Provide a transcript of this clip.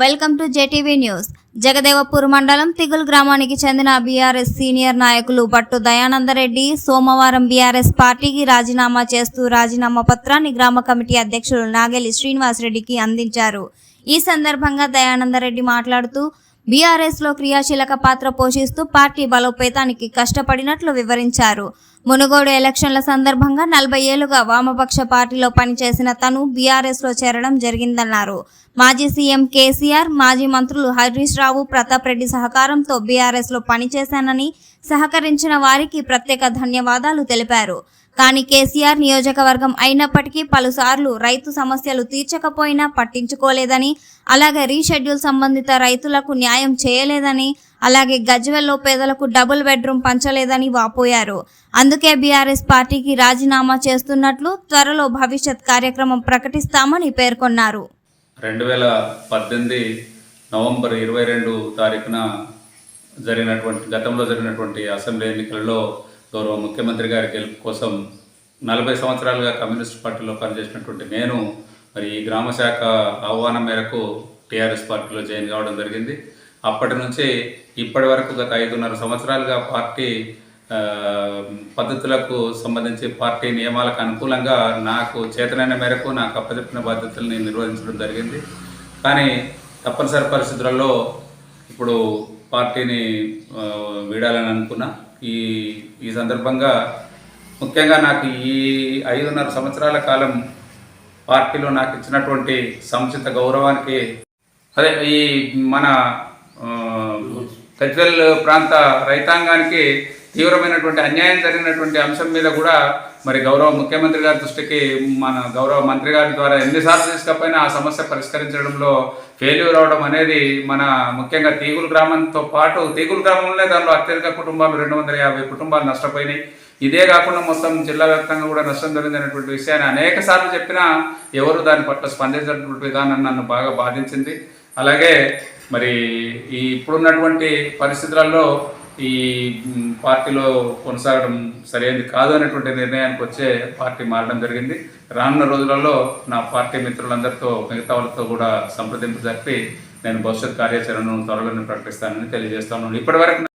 Welcome to JTV news. Jagadevpur మండలం తిగుల్ గ్రామానికి చెందిన బీఆర్ఎస్ సీనియర్ నాయకులు పట్టు దయానందరెడ్డి సోమవారం బీఆర్ఎస్ పార్టీకి రాజీనామా చేస్తూ రాజీనామా పత్రాన్ని గ్రామ కమిటీ అధ్యక్షులు నాగెల్లి శ్రీనివాసరెడ్డికి అందించారు. ఈ సందర్భంగా దయానందరెడ్డి మాట్లాడుతూ బీఆర్ఎస్లో క్రియాశీలక పాత్ర పోషిస్తూ పార్టీ బలోపేతానికి కష్టపడినట్లు వివరించారు. మునుగోడు ఎలక్షన్ల సందర్భంగా నలభై ఏళ్ళుగా వామపక్ష పార్టీలో పనిచేసిన తను బీఆర్ఎస్లో చేరడం జరిగిందన్నారు. మాజీ సీఎం కేసీఆర్ మాజీ మంత్రులు హరీష్ రావు ప్రతాప్ రెడ్డి సహకారంతో బీఆర్ఎస్లో పనిచేశానని సహకరించిన వారికి ప్రత్యేక ధన్యవాదాలు తెలిపారు. కానీ కేసీఆర్ నియోజకవర్గం అయినప్పటికీ పలుసార్లు రైతు సమస్యలు తీర్చకపోయినా పట్టించుకోలేదని అలాగే రీషెడ్యూల్ సంబంధిత రైతులకు న్యాయం చేయలేదని అలాగే గజ్వెల్లో పేదలకు డబుల్ బెడ్రూమ్ పంచలేదని వాపోయారు. అందుకే బీఆర్ఎస్ పార్టీకి రాజీనామా చేస్తున్నట్లు త్వరలో భవిష్యత్ కార్యక్రమం ప్రకటిస్తామని పేర్కొన్నారు. రెండు వేల పద్దెనిమిది నవంబర్ ఇరవై రెండు తారీఖున జరిగినటువంటి గతంలో జరిగినటువంటి అసెంబ్లీ ఎన్నికలలో గౌరవ ముఖ్యమంత్రి గారి గెలుపు కోసం నలభై సంవత్సరాలుగా కమ్యూనిస్ట్ పార్టీలో పనిచేసినటువంటి నేను మరి ఈ గ్రామ శాఖ ఆహ్వానం మేరకు టీఆర్ఎస్ పార్టీలో జాయిన్ కావడం జరిగింది. అప్పటి నుంచి ఇప్పటి వరకు గత ఐదున్నర సంవత్సరాలుగా పార్టీ పద్ధతులకు సంబంధించి పార్టీ నియమాలకు అనుకూలంగా నాకు చేతనైన మేరకు నాకు అప్పచెప్పిన బాధ్యతల్ని నిర్వహించడం జరిగింది. కానీ తప్పనిసరి పరిస్థితులలో ఇప్పుడు పార్టీని వీడాలని అనుకున్నా. ఈ ఈ సందర్భంగా ముఖ్యంగా నాకు ఈ ఐదున్నర సంవత్సరాల కాలం పార్టీలో నాకు ఇచ్చినటువంటి సముచిత గౌరవానికి అదే ఈ మన ఆ, ప్రాంత రైతాంగానికి తీవ్రమైనటువంటి అన్యాయం జరిగినటువంటి అంశం మీద కూడా మరి గౌరవ ముఖ్యమంత్రి గారి దృష్టికి మన గౌరవ మంత్రి గారి ద్వారా ఎన్నిసార్లు తీసుకపోయినా ఆ సమస్య పరిష్కరించడంలో ఫెయిల్యూర్ అవడం అనేది మన ముఖ్యంగా తీగులు గ్రామంతో పాటు తీగులు గ్రామంలో దానిలో అత్యధిక కుటుంబాలు రెండు వందల యాభై కుటుంబాలు నష్టపోయినాయి. ఇదే కాకుండా మొత్తం జిల్లా వ్యాప్తంగా కూడా నష్టం జరిగిందనేటువంటి విషయాన్ని అనేక సార్లు చెప్పినా ఎవరు దాని పట్ల స్పందించినటువంటి విధానం నన్ను బాగా బాధించింది. అలాగే మరి ఈ ఇప్పుడున్నటువంటి పరిస్థితులలో ఈ పార్టీలో కొనసాగడం సరైనది కాదు అనేటువంటి నిర్ణయానికి వచ్చే పార్టీ మారడం జరిగింది. రానున్న రోజులలో నా పార్టీ మిత్రులందరితో మిగతా వాళ్ళతో కూడా సంప్రదింపు జరిపి నేను భవిష్యత్ కార్యాచరణను త్వరలోనే ప్రకటిస్తానని తెలియజేస్తాను ఇప్పటివరకు